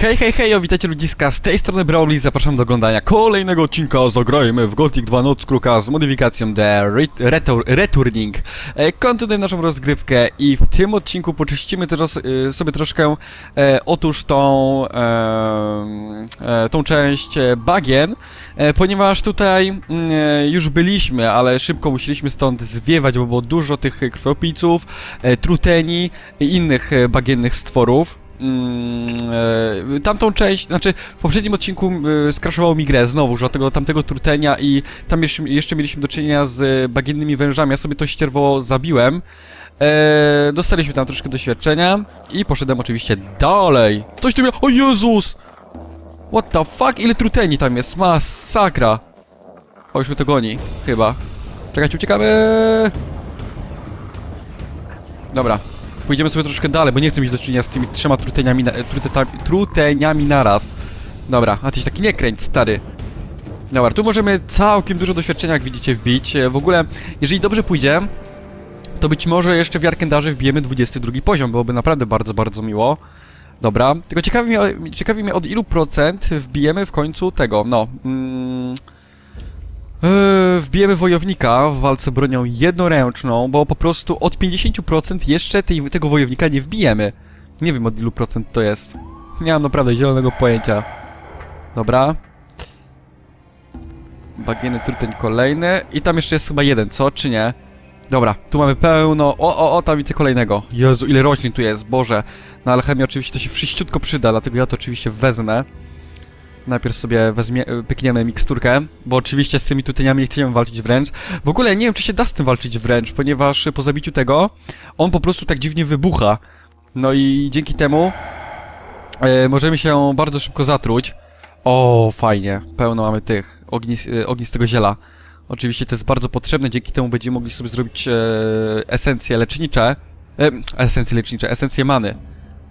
Hej, hej, hej, witajcie ludziska, z tej strony Brawly, zapraszam do oglądania kolejnego odcinka Zagrajmy w Gothic 2 Noc Kruka z modyfikacją The Re Retur Returning. E, Kontynuujemy naszą rozgrywkę i w tym odcinku poczyścimy teraz, e, sobie troszkę e, otóż tą, e, e, tą część e, bagien e, Ponieważ tutaj mm, e, już byliśmy, ale szybko musieliśmy stąd zwiewać, bo było dużo tych krwiopijców, e, truteni i innych e, bagiennych stworów Mm, e, tamtą część, znaczy w poprzednim odcinku e, skraszowało mi grę znowu, że tego tamtego trutenia i tam jeszcze, jeszcze mieliśmy do czynienia z bagiennymi wężami, ja sobie to ścierwo zabiłem. E, dostaliśmy tam troszkę doświadczenia i poszedłem oczywiście dalej. Coś tu miał, o Jezus! What the fuck, ile truteni tam jest, masakra. O, już mnie to goni, chyba. Czekajcie, uciekamy! Dobra, pójdziemy sobie troszkę dalej, bo nie chcę mieć do czynienia z tymi trzema truteniami, na, truteta, truteniami naraz. Dobra, a tyś taki nie kręć, stary. Dobra, tu możemy całkiem dużo doświadczenia, jak widzicie, wbić. E, W ogóle, jeżeli dobrze pójdzie, to być może jeszcze w Jarkendarze wbijemy 22 poziom, byłoby naprawdę bardzo, bardzo miło. Dobra, tylko ciekawi mnie, ciekawi mnie od ilu procent wbijemy w końcu tego, no... Mm, Eee, wbijemy wojownika w walce bronią jednoręczną, bo po prostu od 50% jeszcze tej, tego wojownika nie wbijemy. Nie wiem od ilu procent to jest. Nie mam naprawdę zielonego pojęcia. Dobra. Bagieny truteń kolejny. I tam jeszcze jest chyba jeden, co? Czy nie? Dobra, tu mamy pełno... O, o, o, tam widzę kolejnego. Jezu, ile roślin tu jest, Boże. Na alchemię oczywiście to się wszyściutko przyda, dlatego ja to oczywiście wezmę. Najpierw sobie weźmie, pykniemy miksturkę, bo oczywiście z tymi tuteniami nie chcemy walczyć wręcz. W ogóle nie wiem, czy się da z tym walczyć wręcz, ponieważ po zabiciu tego on po prostu tak dziwnie wybucha. No i dzięki temu e, możemy się bardzo szybko zatruć. O, fajnie, pełno mamy tych ognis, e, ognistego ziela. Oczywiście to jest bardzo potrzebne, dzięki temu będziemy mogli sobie zrobić e, esencje lecznicze. E, esencje lecznicze, esencje many.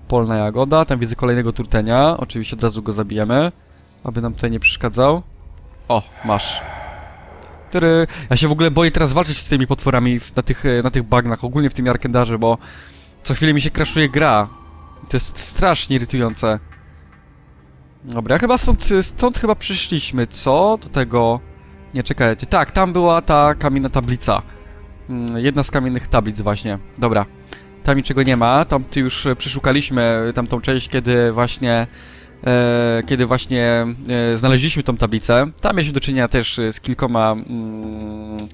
Polna jagoda, tam widzę kolejnego turtenia, oczywiście od razu go zabijemy. Aby nam tutaj nie przeszkadzał. O, masz. Który... Ja się w ogóle boję teraz walczyć z tymi potworami w, na, tych, e, na tych bagnach, ogólnie w tym Arkendarze, bo co chwilę mi się crashuje gra. To jest strasznie irytujące. Dobra, ja chyba stąd, stąd chyba przyszliśmy, co? Do tego... Nie, czekajcie. Tak, tam była ta kamienna tablica. Mm, Jedna z kamiennych tablic właśnie. Dobra. Tam niczego nie ma. Tam ty już e, przeszukaliśmy tamtą część, kiedy właśnie e, kiedy właśnie e, znaleźliśmy tą tablicę. Tam mieliśmy do czynienia też e, z kilkoma mm,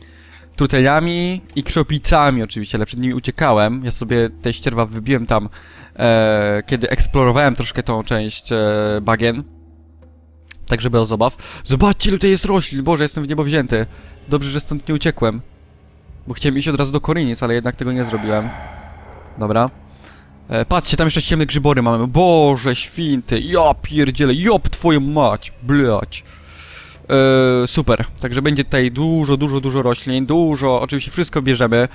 truteniami i krwiopijcami oczywiście, ale przed nimi uciekałem. Ja sobie te ścierwa wybiłem tam, e, kiedy eksplorowałem troszkę tą część e, bagien. Tak, żeby o zabaw. Zobaczcie, ile tutaj jest roślin! Boże, jestem w niebo wzięty. Dobrze, że stąd nie uciekłem. Bo chciałem iść od razu do Korynic, ale jednak tego nie zrobiłem. Dobra. E, patrzcie, tam jeszcze ciemne grzybory mamy. Boże, święty, ja pierdzielę, jop twoją mać, blać. E, super, także będzie tutaj dużo, dużo, dużo roślin, dużo, oczywiście wszystko bierzemy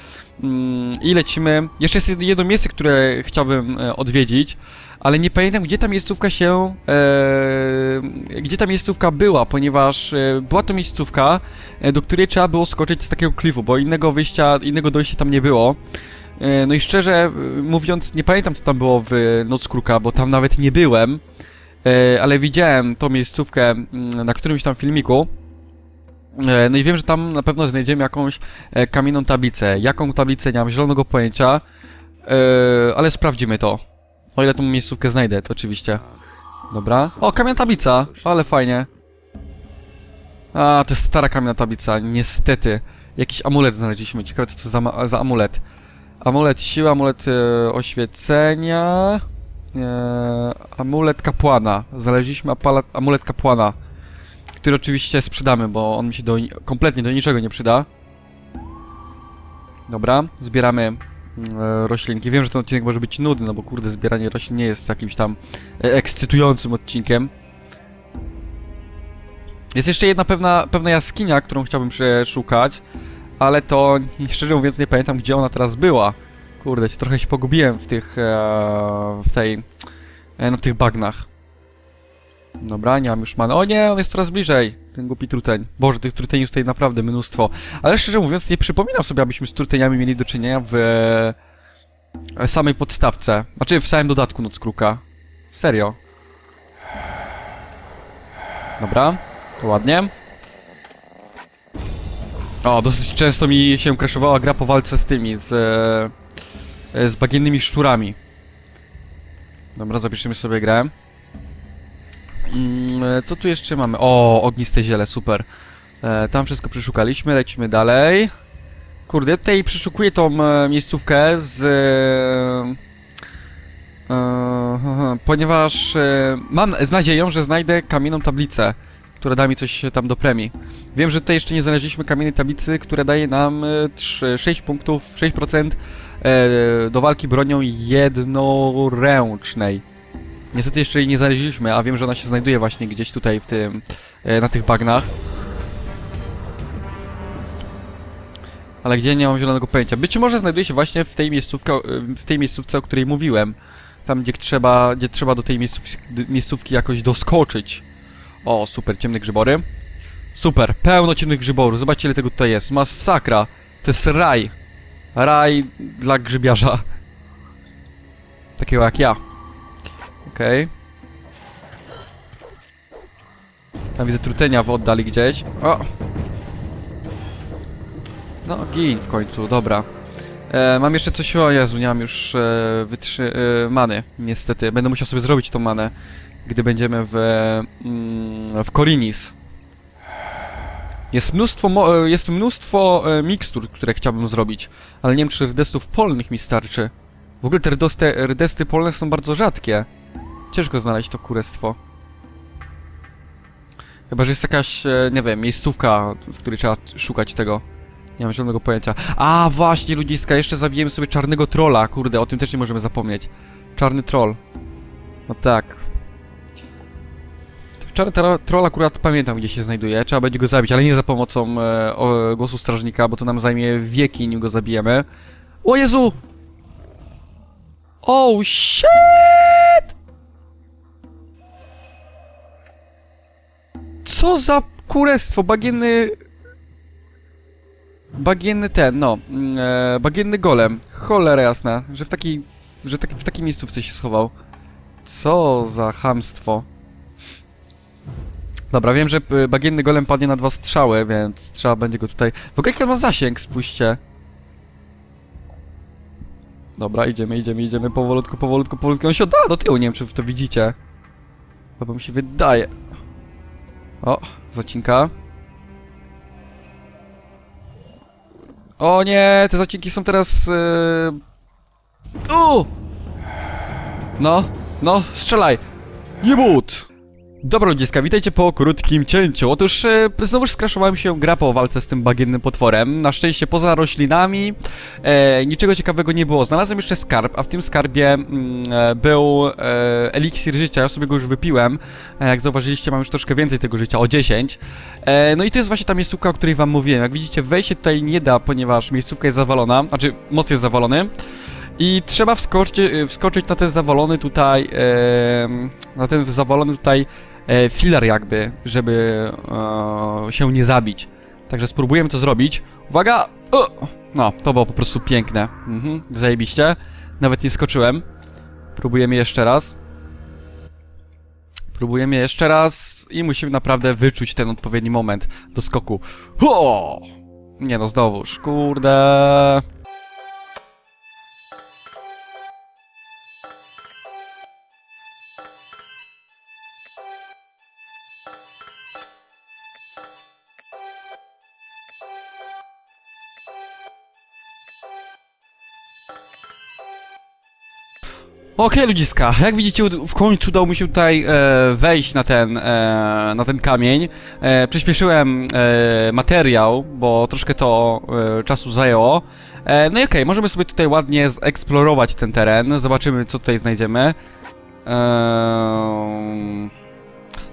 mm, i lecimy. Jeszcze jest jedno miejsce, które chciałbym e, odwiedzić, ale nie pamiętam, gdzie ta miejscówka się, e, gdzie ta miejscówka była, ponieważ e, była to miejscówka, e, do której trzeba było skoczyć z takiego klifu, bo innego wyjścia, innego dojścia tam nie było. E, No i szczerze e, mówiąc, nie pamiętam co tam było w Noc Kruka, bo tam nawet nie byłem, e, ale widziałem tą miejscówkę mm, na którymś tam filmiku. E, No i wiem, że tam na pewno znajdziemy jakąś e, kamienną tablicę. Jaką tablicę, nie mam zielonego pojęcia, e, ale sprawdzimy to. O ile tą miejscówkę znajdę, to oczywiście. Dobra. O, kamienna tablica, ale fajnie. A, to jest stara kamienna tablica, niestety. Jakiś amulet znaleźliśmy, ciekawe co to za, za amulet. Amulet siły, amulet e, oświecenia. E, amulet kapłana. Znaleźliśmy apala, amulet kapłana. Który oczywiście sprzedamy, bo on mi się do, ni- kompletnie do niczego nie przyda. Dobra, zbieramy mm, e, roślinki. Wiem, że ten odcinek może być nudny, no bo kurde, zbieranie roślin nie jest jakimś tam e, ekscytującym odcinkiem. Jest jeszcze jedna pewna, pewna jaskinia, którą chciałbym przeszukać ale to szczerze mówiąc nie pamiętam gdzie ona teraz była. Kurde, się trochę się pogubiłem w tych, e, w tej, e, na tych bagnach. Dobra, nie mam już many. O nie, on jest coraz bliżej, ten głupi truteń. Boże, tych truteni jest tutaj naprawdę mnóstwo. Ale szczerze mówiąc nie przypominam sobie, abyśmy z truteniami mieli do czynienia w e, samej podstawce. Znaczy w samym dodatku Noc Kruka. Serio. Dobra, to ładnie. O, dosyć często mi się crashowała gra po walce z tymi, z... E, z bagiennymi szczurami. Dobra, zapiszemy sobie grę. Mm, e, co tu jeszcze mamy? O, ogniste ziele, super. E, tam wszystko przeszukaliśmy, lecimy dalej. Kurde, tutaj przeszukuję tą miejscówkę z... Ponieważ mam z nadzieją, że znajdę kamienną tablicę, która da mi coś tam do premii. Wiem, że tutaj jeszcze nie znaleźliśmy kamiennej tablicy, która daje nam e, trzy- 6 punktów, 6% e, do walki bronią jednoręcznej. Niestety jeszcze jej nie znaleźliśmy, a wiem, że ona się znajduje właśnie gdzieś tutaj w tym, e, na tych bagnach. Ale gdzie nie mam zielonego pojęcia. Być może znajduje się właśnie w tej miejscówce, w tej miejscówce, o której mówiłem. Tam, gdzie trzeba, gdzie trzeba do tej miejscówki, miejscówki jakoś doskoczyć. O, super, ciemne grzybory. Super, pełno ciemnych grzyborów. Zobaczcie, ile tego tutaj jest. Masakra. To jest raj. Raj dla grzybiarza. Takiego jak ja. Okej. Tam widzę trutenia w oddali gdzieś. O! No, gin w końcu, dobra. E, mam jeszcze coś, o Jezu, nie mam już e. E, many, niestety. Będę musiał sobie zrobić tą manę, gdy będziemy w... Mm, w Korinis. Jest mnóstwo, e, jest mnóstwo e, mikstur, które chciałbym zrobić, ale nie wiem, czy rdestów polnych mi starczy. W ogóle te rdosty, rdesty polne są bardzo rzadkie. Ciężko znaleźć to kurestwo. Chyba, że jest jakaś, e, nie wiem, miejscówka, w której trzeba szukać tego. Nie mam zielonego pojęcia. A, właśnie, ludziska, jeszcze zabijemy sobie czarnego trolla. Kurde, o tym też nie możemy zapomnieć. Czarny troll. No tak. Czarny tro- troll akurat pamiętam, gdzie się znajduje. Trzeba będzie go zabić, ale nie za pomocą e, o, głosu strażnika, bo to nam zajmie wieki, nim go zabijemy. O Jezu! Oh shit! Co za kurestwo, bagienny... Bagienny ten, no, mm, e, bagienny golem. Cholera jasna, że w takiej, że tak, w takiej miejscówce się schował. Co za chamstwo. Dobra, wiem, że y, bagienny golem padnie na dwa strzały, więc trzeba będzie go tutaj... W ogóle jaki on ma zasięg, spójrzcie. Dobra, idziemy, idziemy, idziemy powolutku, powolutku, powolutku. On się oddala do tyłu, nie wiem, czy to widzicie. Albo mi się wydaje. O, zacinka. O nie, te zacinki są teraz... Yy... U! No, no, strzelaj! Jebut! Dobra ludziska, witajcie po krótkim cięciu. Otóż e, znowuż skraszowałem się gra po walce z tym bagiennym potworem. Na szczęście poza roślinami e, niczego ciekawego nie było. Znalazłem jeszcze skarb, a w tym skarbie mm, e, był e, eliksir życia. Ja sobie go już wypiłem. E, jak zauważyliście, mam już troszkę więcej tego życia, o 10. E, no i to jest właśnie ta miejscówka, o której wam mówiłem. Jak widzicie, wejść się tutaj nie da, ponieważ miejscówka jest zawalona, znaczy moc jest zawalony. I trzeba wskoczyć, e, wskoczyć na ten zawalony tutaj, em, na ten zawalony tutaj e, filar jakby, żeby e, się nie zabić. Także spróbujemy to zrobić. Uwaga! O! No, to było po prostu piękne. Mhm, zajebiście. Nawet nie skoczyłem. Próbujemy jeszcze raz. Próbujemy jeszcze raz i musimy naprawdę wyczuć ten odpowiedni moment do skoku. Ho! Nie no, znowuż, kurde. Okej, ludziska, jak widzicie, w końcu udało mi się tutaj e, wejść na ten, e, na ten kamień. E, przyspieszyłem e, materiał, bo troszkę to e, czasu zajęło. E, no i okej, możemy sobie tutaj ładnie zeksplorować ten teren, zobaczymy co tutaj znajdziemy. Eee...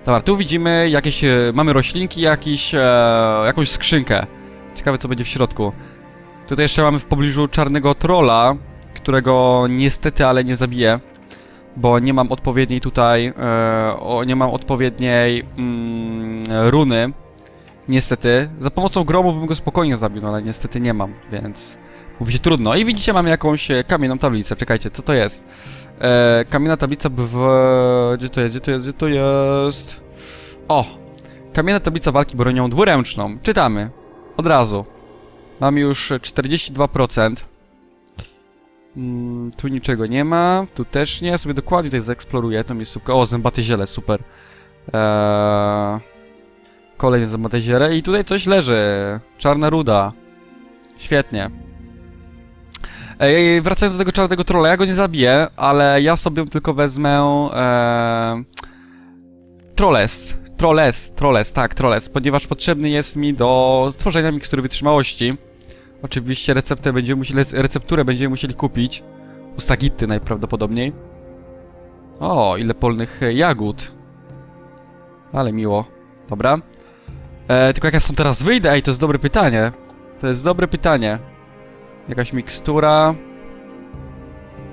Dobra, tu widzimy jakieś, e, mamy roślinki, jakiś, e, jakąś skrzynkę. Ciekawe co będzie w środku. Tutaj jeszcze mamy w pobliżu czarnego trolla, którego niestety, ale nie zabiję, bo nie mam odpowiedniej tutaj, e, o, nie mam odpowiedniej mm, runy, niestety. Za pomocą gromu bym go spokojnie zabił, no ale niestety nie mam, więc mówi się trudno. I widzicie, mamy jakąś e, kamienną tablicę, czekajcie, co to jest? E, kamienna tablica w... gdzie to jest, gdzie to jest, gdzie to jest? O! Kamienna tablica walki bronią dwuręczną. Czytamy. Od razu. Mam już 42%. Mm, tu niczego nie ma, tu też nie. Ja sobie dokładnie tutaj zaeksploruję tą miejscówkę. O, zębate ziele, super. Eee, kolejne zębate ziele i tutaj coś leży. Czarna ruda. Świetnie. Ej, wracając do tego czarnego trolla, ja go nie zabiję, ale ja sobie tylko wezmę... Eee, Trolles. Trolles, Trolles, tak, Trolles, ponieważ potrzebny jest mi do tworzenia mikstury wytrzymałości. Oczywiście receptę będziemy musieli, recepturę będziemy musieli kupić. U Sagitty najprawdopodobniej. O, ile polnych e, jagód. Ale miło. Dobra. E, tylko jak ja stąd teraz wyjdę? Ej, to jest dobre pytanie. To jest dobre pytanie. Jakaś mikstura.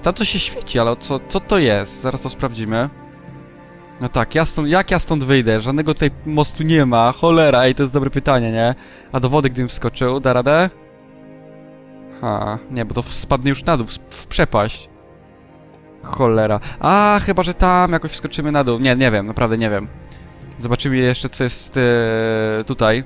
Tam to się świeci, ale co, co to jest? Zaraz to sprawdzimy. No tak, ja stąd, jak ja stąd wyjdę? Żadnego tutaj mostu nie ma. Cholera, ej, to jest dobre pytanie, nie? A do wody gdybym wskoczył, da radę? Ha, nie, bo to spadnie już na dół, w, w przepaść. Cholera. A, chyba, że tam jakoś wskoczymy na dół. Nie, nie wiem, naprawdę nie wiem. Zobaczymy jeszcze, co jest e, tutaj.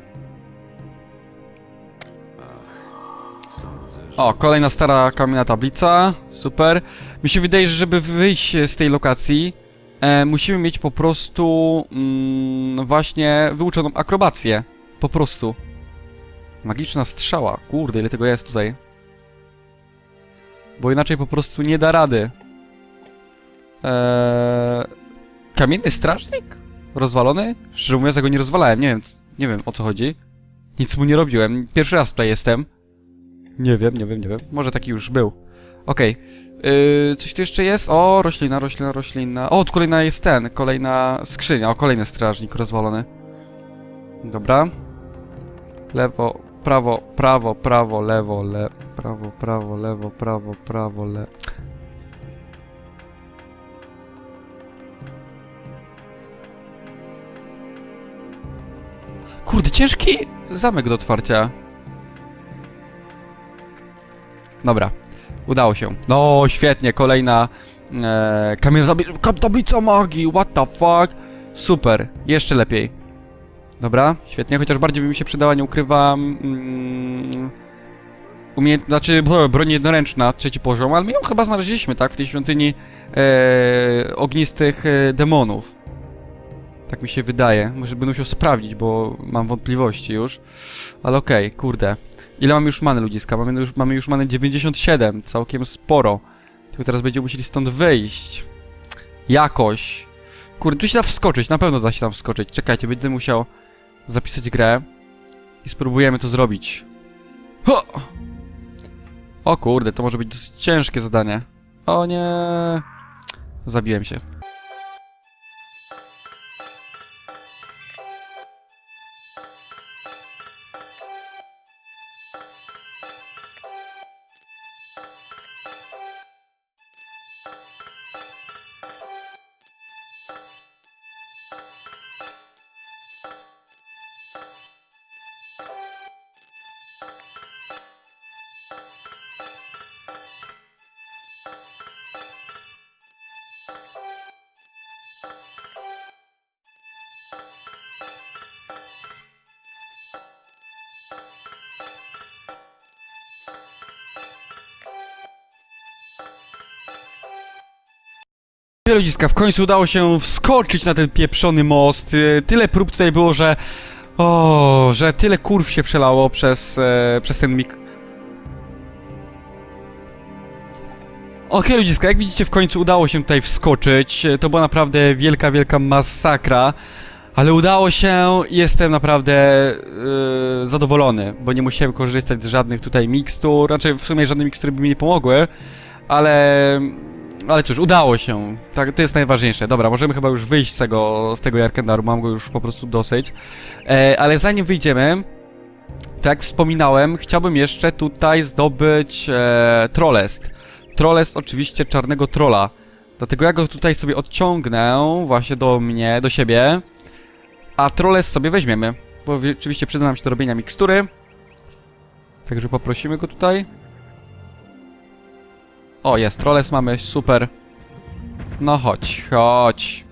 O, kolejna stara kamienna tablica. Super. Mi się wydaje, że żeby wyjść z tej lokacji, e, musimy mieć po prostu mm, właśnie wyuczoną akrobację. Po prostu. Magiczna strzała. Kurde, ile tego jest tutaj. Bo inaczej po prostu nie da rady. Eee, kamienny strażnik? Rozwalony? Szczerze mówiąc, ja go nie rozwalałem. Nie wiem, nie wiem o co chodzi. Nic mu nie robiłem. Pierwszy raz tutaj jestem. Nie wiem, nie wiem, nie wiem. Może taki już był. Okej. Yy, coś tu jeszcze jest? O, roślina, roślina, roślina. O, tu kolejna jest ten, kolejna skrzynia. O, kolejny strażnik rozwalony. Dobra. Lewo, prawo, prawo, prawo, lewo, le... Prawo, prawo, lewo, prawo, prawo, le... Kurde, ciężki zamek do otwarcia. Dobra, udało się. No, świetnie, kolejna e, kamienna tabli- kam- tablica magii, what the fuck. Super, jeszcze lepiej. Dobra, świetnie, chociaż bardziej by mi się przydała, nie ukrywam, mm, umiejęt... znaczy bro, broń jednoręczna, trzeci poziom, ale my ją chyba znaleźliśmy, tak, w tej świątyni e, ognistych e, demonów. Tak mi się wydaje. Może będę musiał sprawdzić, bo mam wątpliwości już. Ale okej, kurde. Ile mamy już many ludziska? Mamy już, mamy już many 97, całkiem sporo. Tylko teraz będziemy musieli stąd wyjść. Jakoś. Kurde, tu się da wskoczyć, na pewno da się tam wskoczyć. Czekajcie, będę musiał zapisać grę. I spróbujemy to zrobić. Ho! O kurde, to może być dosyć ciężkie zadanie. O nie. Zabiłem się. Ludziska, w końcu udało się wskoczyć na ten pieprzony most. Y, Tyle prób tutaj było, że... O, że tyle kurw się przelało przez, e, przez ten mik... Okej, ludziska, jak widzicie, w końcu udało się tutaj wskoczyć. E, To była naprawdę wielka, wielka masakra. Ale udało się, jestem naprawdę e, zadowolony, bo nie musiałem korzystać z żadnych tutaj mikstur, znaczy w sumie żadne mikstury by mi nie pomogły, ale ale cóż, udało się. Tak, to jest najważniejsze. Dobra, możemy chyba już wyjść z tego, z tego Jarkendaru, mam go już po prostu dosyć. E, ale zanim wyjdziemy, tak jak wspominałem, chciałbym jeszcze tutaj zdobyć e, Trollest. Trollest oczywiście czarnego trolla. Dlatego ja go tutaj sobie odciągnę właśnie do mnie, do siebie. A Trollest sobie weźmiemy. Bo wi- oczywiście przyda nam się do robienia mikstury. Także poprosimy go tutaj. O, jest, Trollest mamy, super. No chodź, chodź.